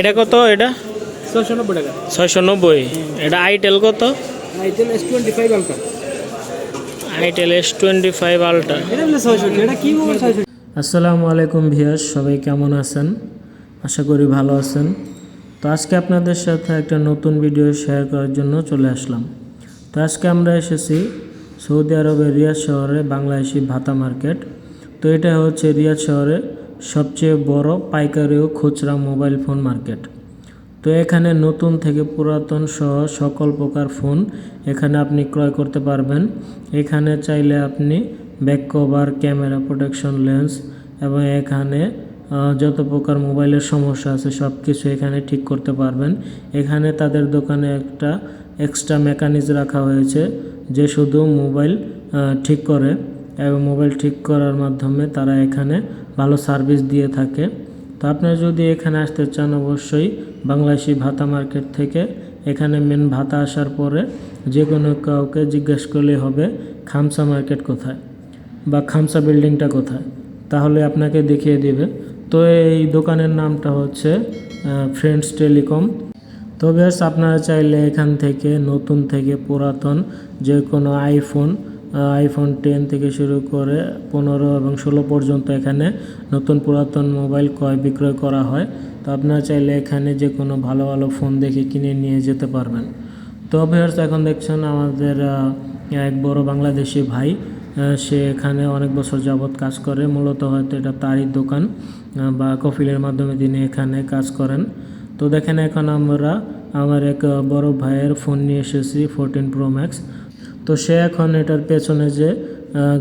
এটা কত এটা? ছয়শো নব্বই টাকা। ছয়শো নব্বই। এটা আইটেল কত? Itel S twenty five ultra itel S twenty five ultra এটা কি আসসালামু আলাইকুম ভিয়াস সবাই কেমন আছেন? আশা করি ভালো আছেন। তো আজকে আপনাদের সাথে একটা নতুন ভিডিও শেয়ার করার জন্য চলে আসলাম। তো আজকে আমরা এসেছি সৌদি আরবের রিয়াদ শহরে বাংলাদেশি ভাতা মার্কেট। তো এটা হচ্ছে রিয়াদ শহরে সবচেয়ে বড় পাইকারি ও খুচরা মোবাইল ফোন মার্কেট। তো এখানে নতুন থেকে পুরাতন সহ সকল প্রকার ফোন এখানে আপনি ক্রয় করতে পারবেন। এখানে চাইলে আপনি back cover camera protection lens এবং এখানে যত প্রকার মোবাইলের সমস্যা আছে সব কিছু এখানে ঠিক করতে পারবেন। এখানে তাদের দোকানে একটা এক্সট্রা মেকানিজম রাখা হয়েছে যে শুধু মোবাইল ঠিক করে। এবং মোবাইল ঠিক করার মাধ্যমে তারা এখানে ভালো সার্ভিস দিয়ে থাকে। তো আপনারা যদি এখানে আসতে চান, অবশ্যই বাংলাদেশি ভাতা মার্কেট থেকে এখানে মেন ভাতা আসার পরে যে কোনো কাউকে জিজ্ঞেস করলে হবে, খামসা মার্কেট কোথায় বা খামসা বিল্ডিংটা কোথায়। তাহলে আপনাকে দেখিয়ে দেবে। তো এই দোকানের নামটা হচ্ছে ফ্রেন্ডস টেলিকম তো বেশ, আপনারা চাইলে এখান থেকে, নতুন থেকে পুরাতন যে কোনো আইফোন আইফোন টেন থেকে শুরু করে পনেরো এবং ষোলো পর্যন্ত এখানে নতুন পুরাতন মোবাইল ক্রয় বিক্রয় করা হয়। তো আপনারা চাইলে এখানে যে কোনো ভালো ভালো ফোন দেখে কিনে নিয়ে যেতে পারবেন। তো ভিউয়ার্স এখন দেখছেন আমাদের এক বড় বাংলাদেশি ভাই সে এখানে অনেক বছর যাবৎ কাজ করে। মূলত হয়তো এটা তারই দোকান বা কফিলের মাধ্যমে তিনি এখানে কাজ করেন। তো দেখেন এখন আমরা, আমার এক বড় ভাইয়ের ফোন নিয়ে এসেছি ফোরটিন প্রো ম্যাক্স তো সে এখন এটার পেছনে যে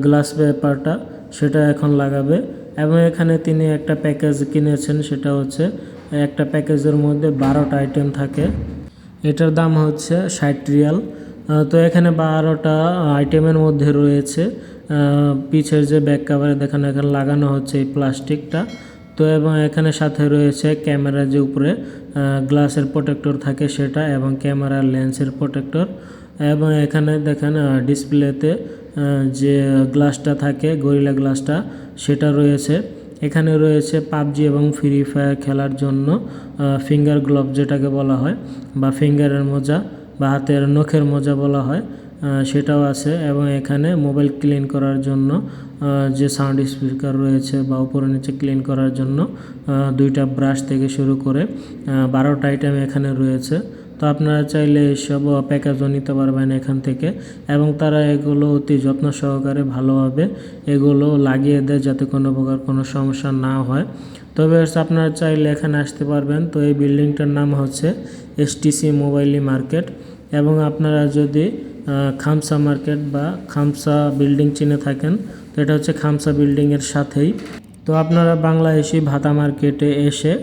গ্লাস পেপারটা সেটা এখন লাগাবে। এবং এখানে তিনি একটা প্যাকেজ কিনেছেন, সেটা হচ্ছে একটা প্যাকেজের মধ্যে বারোটা আইটেম থাকে। এটার দাম হচ্ছে ষাট রিয়াল। তো এখানে বারোটা আইটেমের মধ্যে রয়েছে। পিছের যে ব্যাক কাভারে দেখেন, এখানে লাগানো হচ্ছে এই প্লাস্টিকটা তো এবং এখানে সাথে রয়েছে ক্যামেরা যে উপরে গ্লাসের প্রোটেক্টর থাকে সেটা এবং ক্যামেরার লেন্সের প্রোটেক্টর এবং এখানে দেখেন ডিসপ্লেতে যে গ্লাসটা থাকে গরিলা গ্লাসটা সেটা রয়েছে। এখানে রয়েছে পাবজি এবং ফ্রি ফায়ার খেলার জন্য ফিঙ্গার গ্লোভ যেটাকে বলা হয়, বা ফিঙ্গারের মোজা, বা হাতের নখের মোজা বলা হয় সেটাও আছে। এবং এখানে মোবাইল ক্লিন করার জন্য যে সাউন্ড স্পিকার রয়েছে, বা উপরে নিচে ক্লিন করার জন্য দুইটা ব্রাশ থেকে শুরু করে বারোটা আইটেম এখানে রয়েছে। তো আপনারা চাইলে এইসব প্যাকেজও নিতে পারবেন এখান থেকে এবং তারা এগুলো অতি যত্ন সহকারে ভালোভাবে এগুলো লাগিয়ে দেয় যাতে কোনো প্রকার কোনো সমস্যা না হয়। তবে আপনারা চাইলে এখানে আসতে পারবেন। তো এই বিল্ডিংটার নাম হচ্ছে এসটিসি মোবাইলি মার্কেট এবং আপনারা যদি খামসা মার্কেট বা খামসা বিল্ডিং চিনে থাকেন, তো এটা হচ্ছে খামসা বিল্ডিংয়ের সাথেই। তো আপনারা বাংলাদেশি ভাতা মার্কেটে এসে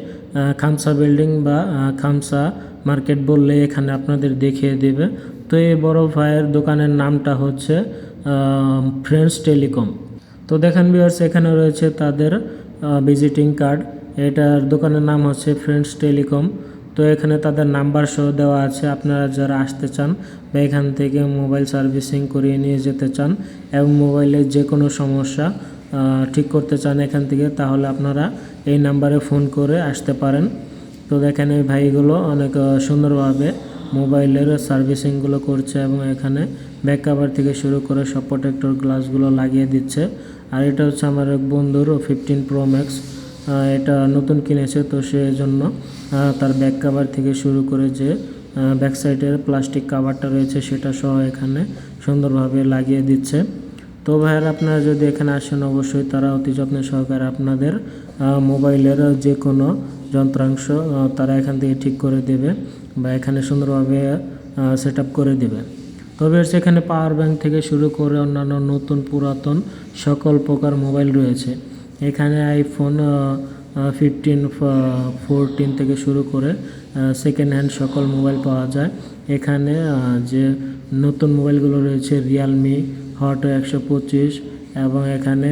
খামসা বিল্ডিং বা খামসা মার্কেট বললে এখানে আপনাদের দেখিয়ে দেবে। তো এই বড় ভাইয়ের দোকানের নামটা হচ্ছে ফ্রেন্ডস টেলিকম তো দেখেন বিয়ার্স এখানে রয়েছে তাদের ভিজিটিং কার্ড এটার দোকানের নাম হচ্ছে ফ্রেন্ডস টেলিকম তো এখানে তাদের নাম্বার সহ দেওয়া আছে, আপনারা যারা আসতে চান বা এখান থেকে মোবাইল সার্ভিসিং করিয়ে নিয়ে যেতে চান এবং মোবাইলের যে কোনো সমস্যা ঠিক করতে চান এখান থেকে, তাহলে আপনারা এই নাম্বারে ফোন করে আসতে পারেন। তো দেখেন এই ভাইগুলো অনেক সুন্দরভাবে মোবাইলের সার্ভিসিংগুলো করছে এবং এখানে ব্যাক কাভার থেকে শুরু করে সব প্রোটেক্টর গ্লাসগুলো লাগিয়ে দিচ্ছে। আর এটা হচ্ছে আমার এক বন্ধুর ফিফটিন প্রো ম্যাক্স। এটা নতুন কিনেছে তো সেই জন্য তার ব্যাক কাভার থেকে শুরু করে যে ব্যাক সাইডের প্লাস্টিক কাভারটা রয়েছে সেটা সহ এখানে সুন্দরভাবে লাগিয়ে দিচ্ছে। তো ভাইয়ার আপনারা যদি এখানে আসেন, অবশ্যই তারা অতি যত্ন সহকারে আপনাদের মোবাইলের যে কোনো যন্ত্রাংশ তারা এখান থেকে ঠিক করে দেবে বা এখানে সুন্দরভাবে সেট করে দেবে। তবে সেখানে পাওয়ার ব্যাংক থেকে শুরু করে অন্যান্য নতুন পুরাতন সকল প্রকার মোবাইল রয়েছে। এখানে আইফোন ফিফটিন ফোরটিন থেকে শুরু করে সেকেন্ড হ্যান্ড সকল মোবাইল পাওয়া যায়। এখানে যে নতুন মোবাইলগুলো রয়েছে রিয়ালমি হট একশো পঁচিশ এবং এখানে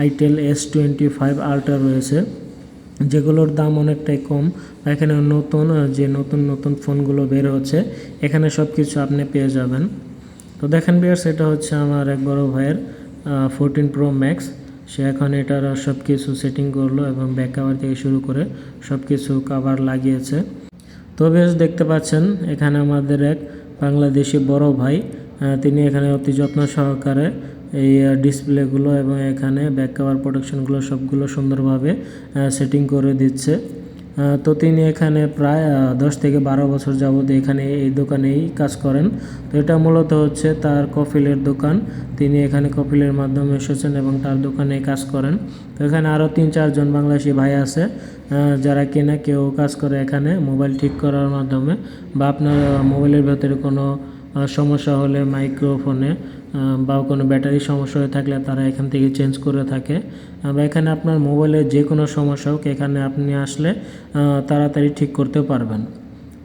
itel S twenty five ultra রয়েছে। যেগুলোর দাম অনেকটাই কম। এখানে নতুন যে নতুন নতুন ফোনগুলো বের হচ্ছে, এখানে সব কিছু আপনি পেয়ে যাবেন। তো দেখেন বিয়ার্স এটা হচ্ছে আমার এক বড় ভাইয়ের ফোরটিন প্রো ম্যাক্স সে এখন এটার সব কিছু সেটিং করল এবং ব্যাক কাভার থেকে শুরু করে সব কিছু কাভার লাগিয়েছে। তো বেশ দেখতে পাচ্ছেন, এখানে আমাদের এক বাংলাদেশি বড় ভাই তিনি এখানে অতি যত্ন সহকারে এই ডিসপ্লেগুলো এবং এখানে ব্যাক কাভার প্রোটেকশনগুলো সবগুলো সুন্দরভাবে সেটিং করে দিচ্ছে। তো তিনি এখানে প্রায় দশ থেকে বারো বছর যাবত এখানে এই দোকানেই কাজ করেন। তো এটা মূলত হচ্ছে তার কফিলের দোকান। তিনি এখানে কফিলের মাধ্যমে এসেছেন এবং তার দোকানে কাজ করেন। তো এখানে আরও তিন চারজন বাংলাদেশি ভাই আছে যারা কিনা কেউ কাজ করে এখানে মোবাইল ঠিক করার মাধ্যমে বা আপনার মোবাইলের ভেতরে কোনো সমস্যা হলে মাইক্রোফোনে বা কোনো ব্যাটারি সমস্যা হয়ে থাকলে তারা এখান থেকে চেঞ্জ করে থাকে। বা এখানে আপনার মোবাইলের যে কোনো সমস্যা হোক এখানে আপনি আসলে তাড়াতাড়ি ঠিক করতে পারবেন।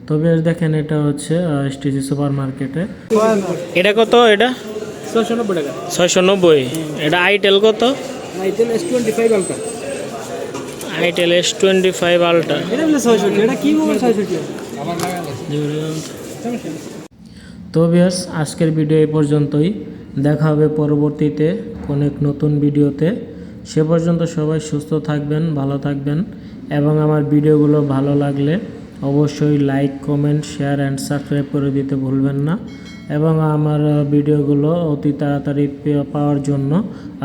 তবে দেখেন এটা হচ্ছে এসটিসি সুপার মার্কেটে এটা কত এটা? ছয়শো নব্বই টাকা। ছয়শো নব্বই। এটা আইটেল কত? Itel S twenty five ultra itel S twenty five ultra এটা কি মোবাইল ছয়ষট্টি তো বিয়াস আজকের ভিডিও এই পর্যন্তই। দেখা হবে পরবর্তীতে কোনো এক নতুন ভিডিওতে সে পর্যন্ত সবাই সুস্থ থাকবেন, ভালো থাকবেন এবং আমার ভিডিওগুলো ভালো লাগলে অবশ্যই like comment share and subscribe করে দিতে ভুলবেন না। এবং আমার ভিডিওগুলো অতি তাড়াতাড়ি পাওয়ার জন্য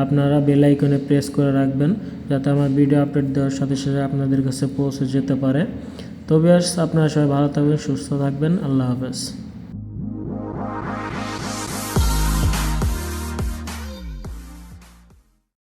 আপনারা বেল প্রেস করে রাখবেন যাতে আমার ভিডিও আপডেট দেওয়ার সাথে সাথে আপনাদের কাছে পৌঁছে যেতে পারে। তো বিয়াস আপনারা সবাই ভালো থাকবেন, সুস্থ থাকবেন। আল্লাহ হাফেজ।